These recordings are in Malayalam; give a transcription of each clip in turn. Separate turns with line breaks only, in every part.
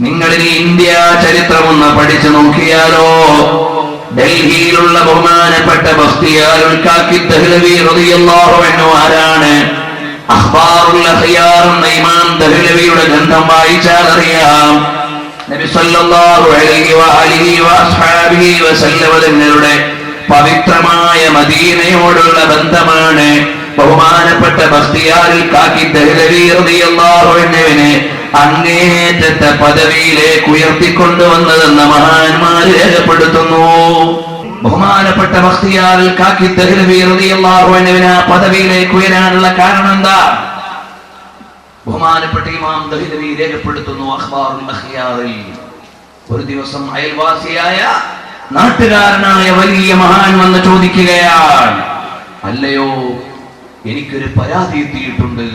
നിങ്ങളിനി ഇന്ത്യ ചരിത്രമൊന്ന് പഠിച്ചു നോക്കിയാലോ? ഡൽഹിയിലുള്ള ബഹുമാനപ്പെട്ട ബസ്തിയാരുൽ കാക്കി ദഹ്ലവി ആരാണ്? ദഹ്ലവിയുടെ ഗ്രന്ഥം വായിച്ചാൽ അറിയാം. നബി സല്ലല്ലാഹു അലൈഹി പവിത്രമായ മദീനയോടുള്ള ബന്ധമാണ് ബഹുമാനപ്പെട്ട ബസ്തിയാരിൽ കാക്കി ദഹ്ലവി റളിയല്ലാഹു അൻഹുവിനെ അങ്ങേറ്റത്തെ പദവിയിലേക്ക് ഉയർത്തിക്കൊണ്ടുവന്നതെന്ന് മഹാന്മാർ രേഖപ്പെടുത്തുന്നു. ബഹുമാനപ്പെട്ട ബസ്തിയാരിൽ കാക്കി ദഹ്ലവി റളിയല്ലാഹു അൻഹുവിനെ ആ പദവിയിലേക്ക് ഉയരാനുള്ള കാരണം എന്താ? ബഹുമാനപ്പെട്ട ഇമാം ദഹിലവി രേഖപ്പെടുത്തുന്നു അഖ്ബാറുൽ അഖ്യാറിൽ ഒരു ദിവസം അയൽവാസിയായ നാട്ടുകാരനായ വലിയ മഹാൻ വന്ന് ചോദിക്കുകയാണ് അല്ലയോ എനിക്കൊരു പരാതി എത്തിയിട്ടുണ്ട്.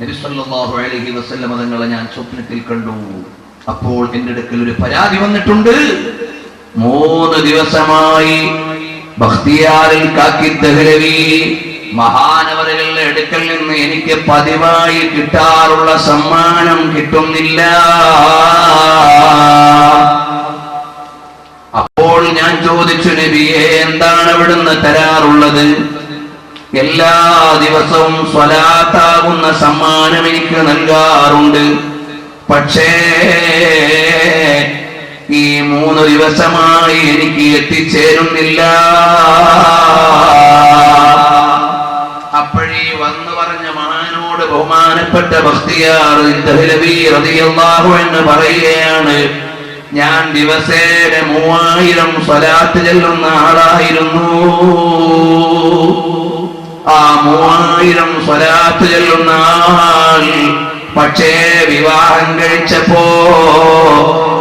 നബി സല്ലല്ലാഹു അലൈഹി വസല്ലമ തങ്ങളെ ഞാൻ സ്വപ്നത്തിൽ കണ്ടു. അപ്പോൾ എന്റെ അടുക്കൽ ഒരു പരാതി വന്നിട്ടുണ്ട്. മൂന്ന് ദിവസമായി ബഖ്തിയാറിൽ കാക്കി ദഹ്ലവി മഹാനവരകളുടെ അടുക്കൽ നിന്ന് എനിക്ക് പതിവായി കിട്ടാറുള്ള സമ്മാനം കിട്ടുന്നില്ല. അപ്പോൾ ഞാൻ ചോദിച്ചു നബിയെ എന്താണ് അവിടുന്ന് തരാറുള്ളത്? എല്ലാ ദിവസവും സ്വലാത്താകുന്ന സമ്മാനം എനിക്ക് നൽകാറുണ്ട്. പക്ഷേ ഈ മൂന്ന് ദിവസമായി എനിക്ക് എത്തിച്ചേരുന്നില്ല. അപ്പോഴീ വന്നു പറഞ്ഞ മഹാനോട് ബഹുമാനപ്പെട്ട ഭക്തിയാർ എന്ന് പറയുകയാണ് ഞാൻ ദിവസേന മൂവായിരം സ്വലാത്ത് ചെല്ലുന്ന ആളായിരുന്നു. ആ മൂവായിരം സ്വലാത്ത് ചെല്ലുന്ന ആൾ പക്ഷേ വിവാഹം കഴിച്ചപ്പോ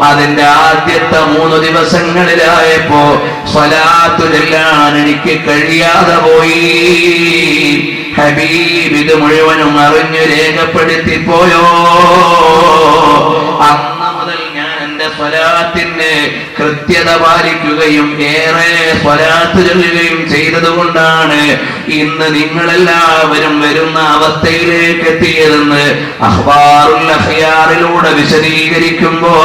അതിന്റെ ആദ്യത്തെ മൂന്ന് ദിവസങ്ങളിലായപ്പോ സ്വലാത്തു ചെല്ലാൻ എനിക്ക് കഴിയാതെ പോയി. ഹബീബ് ഇത് മുഴുവനും അറിഞ്ഞു രേഖപ്പെടുത്തി പോയോ സ്വലാത്തിന് കൃത്യത പാലിക്കുകയും ഏറെ സ്വലാത്ത് ചൊല്ലുകയും ചെയ്തതുകൊണ്ടാണ് ഇന്ന് നിങ്ങളെല്ലാവരും വരുന്ന അവസ്ഥയിലേക്ക് എത്തിയതെന്ന് അഹ്വാറുൽ അഹിയാറിലൂടെ വിശദീകരിക്കുമ്പോ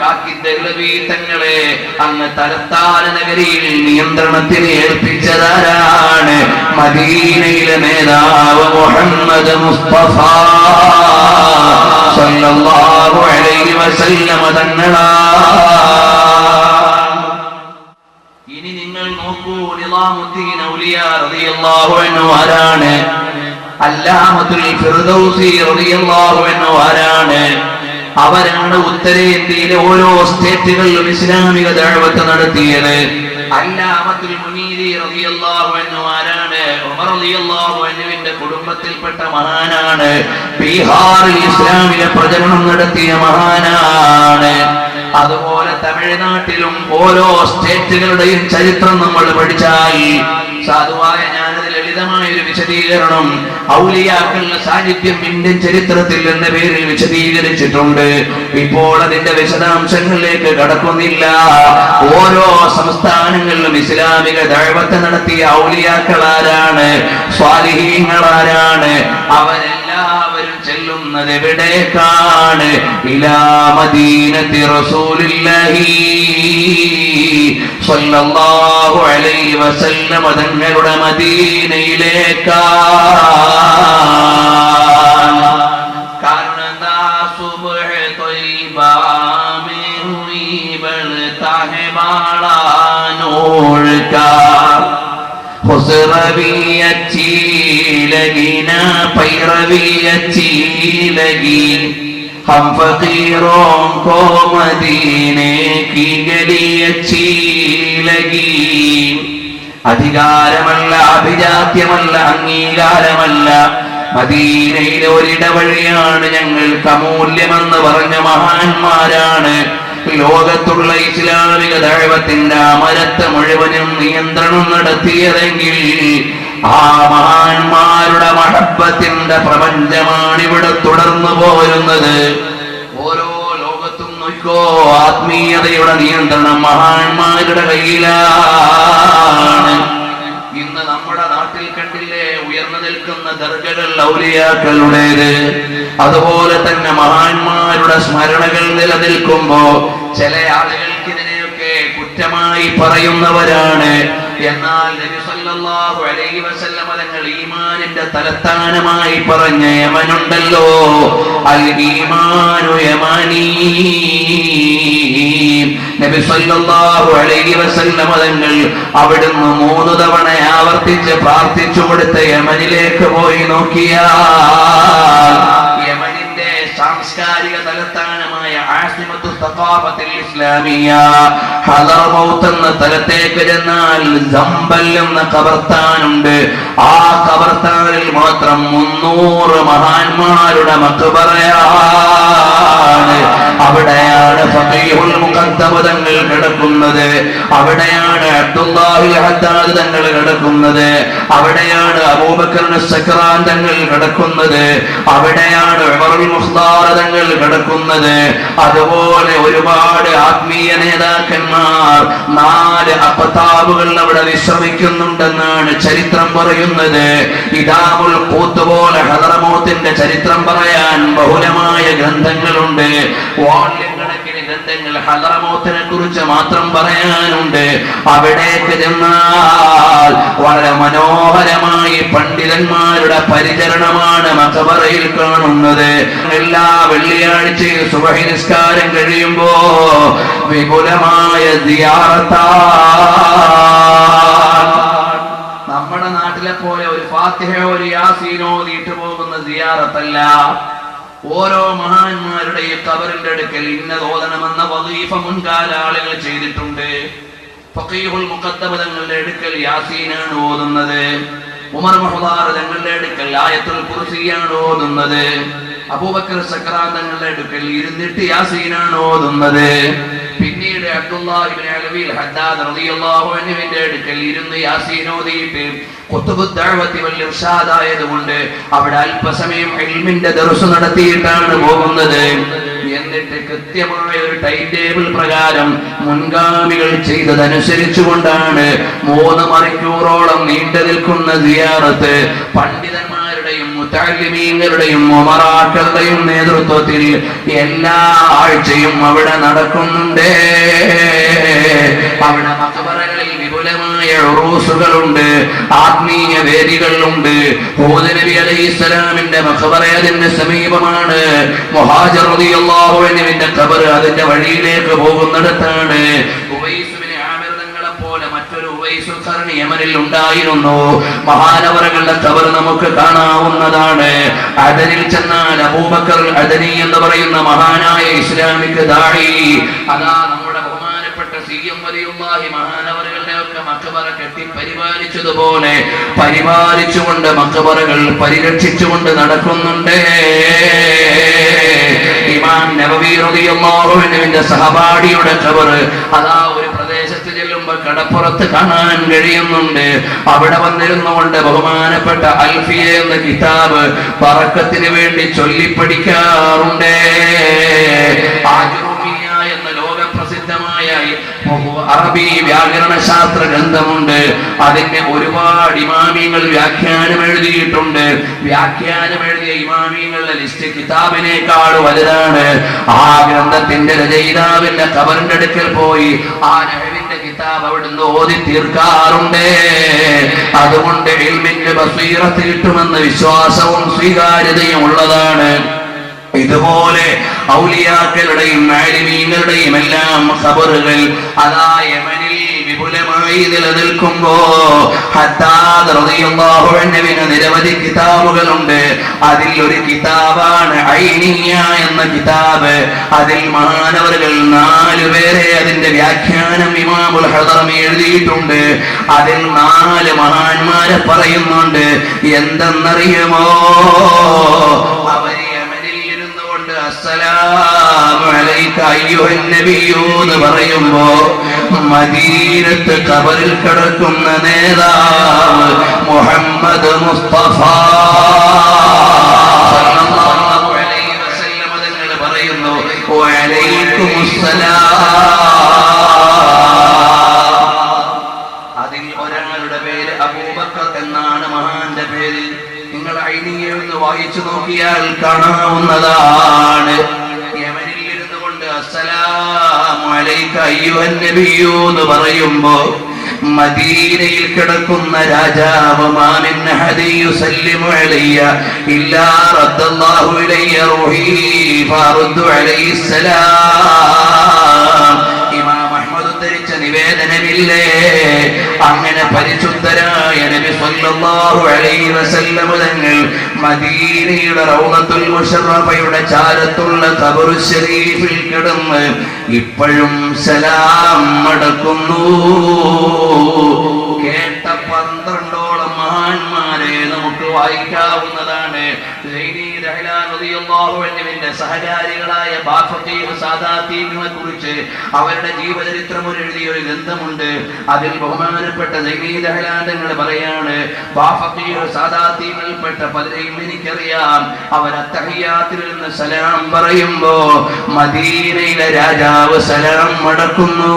കാക്കി ദഹ്ലവി തങ്ങളെ അങ്ങ് തലത്താല നഗരിയിൽ നിയന്ത്രണത്തിന് ഏൽപ്പിച്ചതാരാണ്? മദീനയിലെ നേതാവ് മുഹമ്മദ് മുസ്തഫ. സല്ലല്ലാഹു അലൈഹി വസല്ലമ തങ്ങളാണ് ഇനി നിങ്ങൾ നോക്കൂ നിലാമുദ്ദീൻ ഔലിയ റളിയല്ലാഹു അൻഹു ആരാണ്? അല്ലാമത്തുൽ ഫിർദൗസി റളിയല്ലാഹു അൻഹു ആരാണ്? അവരാണ് ഉത്തരേന്ത്യയിലെ ഓരോ സ്റ്റേറ്റുകളിലും ഇസ്ലാമിക ദഅവത്ത് നടത്തിയത്. അല്ലാമത്തുൽ കുടുംബത്തിൽപ്പെട്ട മഹാനാണ്. ബീഹാറിൽ ഇസ്ലാമിലെ പ്രചരണം നടത്തിയ മഹാനാണ്. അതുപോലെ തമിഴ്നാട്ടിലും ഓരോ സ്റ്റേറ്റുകളുടെയും ചരിത്രം നമ്മൾ പഠിച്ചായി. സാധുവായ വിശദീകരണം. ഔലിയാക്കളുടെ സാന്നിധ്യം ഇന്ത്യൻ ചരിത്രത്തിൽ എന്ന പേരിൽ വിശദീകരിച്ചിട്ടുണ്ട്. ഇപ്പോൾ അതിന്റെ വിശദാംശങ്ങളിലേക്ക് കടക്കുന്നില്ല. ഓരോ സംസ്ഥാനങ്ങളിലും ഇസ്ലാമിക ദൈവത്തെ നടത്തിയ ഔലിയാക്കൾ ആരാണ്? സ്വാലിഹീങ്ങൾ ആരാണ്? അവരെല്ലാവരും ചെല്ലുന്നത് എവിടേക്കാണ്? ഇലാ മദീനത്തി റസൂലില്ലാഹി സ്വല്ലല്ലാഹു അലൈഹി വസല്ല മതങ്ങളുടെ മദീനയിലേക്കാ. ഹുസറവിയച്ചീലകീന പൈറവിയച്ചീലകീ ഹം ഫീറോം കോമദീനെ കീ ചീലകീ അധികാരമല്ല അഭിജാത്യമല്ല അംഗീകാരമല്ല. മദീനയിലെ ഒരിടവഴിയാണ് ഞങ്ങൾ കമൂല്യമെന്ന് പറഞ്ഞ മഹാന്മാരാണ്. ലോകത്തുള്ള ഇസ്ലാമിക ദൈവത്തിന്റെ അമരത്ത് മുഴുവനും നിയന്ത്രണം നടത്തിയതെങ്കിൽ ആ മഹാന്മാരുടെ മഹബത്തിന്റെ പ്രപഞ്ചമാണ് ഇവിടെ തുടർന്നു പോരുന്നത്. ഓരോ ലോകത്തും നോക്കോ ആത്മീയതയുടെ നിയന്ത്രണം മഹാന്മാരുടെ കയ്യിലാ. ഇന്ന് ദർജകൾ ഔലിയാക്കളുടേത്. അതുപോലെ തന്നെ മഹാന്മാരുടെ സ്മരണകൾ നിലനിൽക്കുമ്പോ ചില ആളുകൾക്ക് ഇതിനെയൊക്കെ കുറ്റമായി പറയുന്നവരാണ്. എന്നാൽ വസല്ലമ തങ്ങൾ ഈമാനിന്റെ തലസ്ഥാനമായി പറഞ്ഞ യമനുണ്ടല്ലോ. തങ്ങൾ അവിടുന്ന് മൂന്ന് തവണ ആവർത്തിച്ച് പ്രാർത്ഥിച്ചു കൊടുത്ത യമനിലേക്ക് പോയി നോക്കിയ യമനിന്റെ സാംസ്കാരിക തലസ്ഥാനമായ ആ മാത്രം മുന്നൂറ് മഹാന്മാരുടെ അവിടെയാണ് ഫഖീഹുൽ കിടക്കുന്നത്. അവിടെയാണ് തങ്ങൾ കിടക്കുന്നത്. അവിടെയാണ് അബൂബക്കറിന് സക്രാൻ തങ്ങൾ കിടക്കുന്നത്. അവിടെയാണ് തങ്ങൾ കിടക്കുന്നത്. അതുപോലെ ഒരുപാട് ആത്മീയ നേതാക്കന്മാർ നാല് അപ്പത്താവുകൾ അവിടെ വിശ്രമിക്കുന്നുണ്ടെന്നാണ് ചരിത്രം പറയുന്നത്. ഇതാമുൽ പോത്തുപോലെ പോലെ ഹദറമോത്തിന്റെ ചരിത്രം പറയാൻ ബഹുലമായ ഗ്രന്ഥങ്ങളുണ്ട്. വാള്യം ഗ്രന്ഥങ്ങൾ ഹദറമോത്തിനെ കുറിച്ച് മാത്രം പറയാനുണ്ട്. അവിടേക്ക് ചെന്നാൽ വളരെ മനോഹരമായി പണ്ഡിതന്മാരുടെ പരിചരണമാണ് മഖബറയിൽ കാണുന്നത്. എല്ലാ വെള്ളിയാഴ്ചയും സുബഹി നിസ്കാരം കഴിയുമ്പോ വിപുലമായ നമ്മുടെ നാട്ടിലെ പോലെ ഒരു ഫാത്തിഹയോ ഒരു യാസീനോ നീട്ടുപോകുന്ന ദിയാറത്തല്ല ഓരോ മഹാന്മാരുടെയും കബറിന്റെ അടുക്കൽ ഇന്ന തോതണമെന്ന വദീഫ മുൻകാല ആളുകൾ ചെയ്തിട്ടുണ്ട്. ഫഖീഹുൽ മുഖദ്ദമ തങ്ങളുടെ അടുക്കൽ യാസീനാണ് ഓതുന്നത്. ഉമർ മുഹദാർ തങ്ങളുടെ അടുക്കൽ ആയത്തുൽ കുർസിയാണ് ഓതുന്നത്. അബൂബക്കർ സക്രാന്തങ്ങളുടെ അടുക്കൽ ഇരുന്നിട്ട് യാസീനാണ് ഓതുന്നത്. പിന്നീട് അൻഹുവിന്റെ അടുക്കൽ ഇരുന്ന് ഇർഷാദ് ആയതുകൊണ്ട് അവിടെ അല്പസമയം ഇൽമിന്റെ ദർസ് നടത്തിയിട്ടാണ് പോകുന്നത്. എന്നിട്ട് കൃത്യമായ ഒരു ടൈം ടേബിൾ പ്രകാരം മുൻഗാമികൾ ചെയ്തതനുസരിച്ചുകൊണ്ടാണ് മൂന്ന് മണിക്കൂറോളം നീണ്ടു നിൽക്കുന്ന സിയാറത്ത് പണ്ഡിതന്മാരുടെയും മുത്താലിമീങ്ങളുടെയും ഒമറാക്കളുടെയും നേതൃത്വത്തിൽ എല്ലാ ആഴ്ചയും അവിടെ നടക്കുന്നുണ്ട്. അവിടെ മക്കബറകളിൽ വിപുലമായ ഉറൂസുകളുണ്ട് ആത്മീയ വേദികളുണ്ട്. ഹൂദ് നബി അലൈഹി ഇസ്ലാമിന്റെ അതിന്റെ സമീപമാണ്. മുഹാജിർ റളിയല്ലാഹു അൻഹുവിന്റെ അതിന്റെ വഴിയിലേക്ക് പോകുന്നിടത്താണ്. ഉവൈസ് യമനിൽ ഉണ്ടായിരുന്നു. മഹാനവരകളുടെ തവർ നമുക്ക് കാണാവുന്നതാണ്. അദനിൽ ചെന്നാൽ അബൂബക്കർ അദനി എന്ന് പറയുന്ന മഹാനായ ഇസ്ലാമിക് ദാഴി അതാ നമ്മുടെ ബഹുമാനപ്പെട്ട സി എം വലിയുള്ളാഹി മഹാനവറുകളുടെ ഒക്കെ മക്കബറ കെട്ടി പരിപാലിച്ചതുപോലെ പരിപാലിച്ചുകൊണ്ട് മക്കബറകൾ പരിരക്ഷിച്ചുകൊണ്ട് നടക്കുന്നുണ്ട്. ഇമാം നബവി അൻഹുവിന്റെ സഹപാഠിയുടെ ഖബർ അതാ കടപ്പുറത്ത് കാണാൻ കഴിയുന്നുണ്ട്. അവിടെ വന്നിരുന്നുകൊണ്ട് ബഹുമാനപ്പെട്ട അൽഫിയ എന്ന കിതാബ് പറക്കത്തിന് വേണ്ടി ചൊല്ലിപ്പടിക്കാറുണ്ട് പഠിക്കാറുണ്ട് എന്ന ലോകപ്രസിദ്ധമായ അറബി വ്യാകരണ ശാസ്ത്ര ഗ്രന്ഥമുണ്ട്. അതിന്റെ ഒരുപാട് ഇമാമിയങ്ങൾ വ്യാഖ്യാനം എഴുതിയിട്ടുണ്ട്. വ്യാഖ്യാനം എഴുതിയ ഇമാമിയങ്ങളുടെ ലിസ്റ്റ് കിതാബിനേക്കാൾ വലുതാണ്. ആ ഗ്രന്ഥത്തിന്റെ രചയിതാവിന്റെ കബറിന്റെ അടുക്കൽ പോയി ആ നഹവിന്റെ കിതാബ് അവിടുന്ന് ഓതി തീർക്കാറുണ്ട്. അതുകൊണ്ട് ഇൽമിന്റെ ബസീറത്ത് കിട്ടുമെന്ന വിശ്വാസവും സ്വീകാര്യതയും ഉള്ളതാണ്. ഇതുപോലെ ഔലിയാക്കളുടെയും മാലിമീങ്ങളുടെയും എല്ലാം ഖബറുകൾ അതാ യമനിൽ വിപുലമായി നിലനിൽക്കുമ്പോ നിരവധി കിതാബുകളുണ്ട്. അതിൽ ഒരു കിതാബാണ് ഐനിയ എന്ന കിതാബ്. അതിൽ മഹാനവറുകൾ നാലു പേരെ അതിന്റെ വ്യാഖ്യാനം ഇമാമുൽ ഹദറമി എഴുതിയിട്ടുണ്ട്. അതിൽ നാല് മഹാന്മാരെ പറയുന്നുണ്ട്. എന്തെന്നറിയുമോ? അവരെ അമലിൽ ഇരുന്നു കൊണ്ട് എന്ന് പറയുമ്പോ മദീനത്ത് കബറിൽ കിടക്കുന്ന നേതാവ് മുഹമ്മദ് മുസ്തഫ. എന്ന് പറയുമ്പോ മദീനയിൽ കിടക്കുന്ന രാജാവ് ഇമാം ഉദ്ധരിച്ച അങ്ങനെ പരിശുദ്ധരായ നബി അലൈഹി മദീനയുടെ ചാരത്തുള്ള ഖബറു കിടന്ന് ഇപ്പോഴും സലാം മടക്കുന്നു കേട്ട സഹചാരികളായ ബാഫഖീർ സാദാത്തീങ്ങളെ കുറിച്ച് അവരുടെ ജീവചരിത്രം ഒരു എഴുതിയ ഒരു ഗ്രന്ഥമുണ്ട്. അതിൽ ബഹുമാനപ്പെട്ട സൈനി റഹ്ലാൻ തങ്ങൾ പറയാണ് ബാഫഖീർ സാദാത്തീങ്ങളിൽപ്പെട്ട പലരെയും എനിക്കറിയാം. അവർ അത്തഹിയാത്തിൽ നിന്ന് സലാം പറയുമ്പോ മദീനയിലെ രാജാവ് സലാം മടക്കുന്നു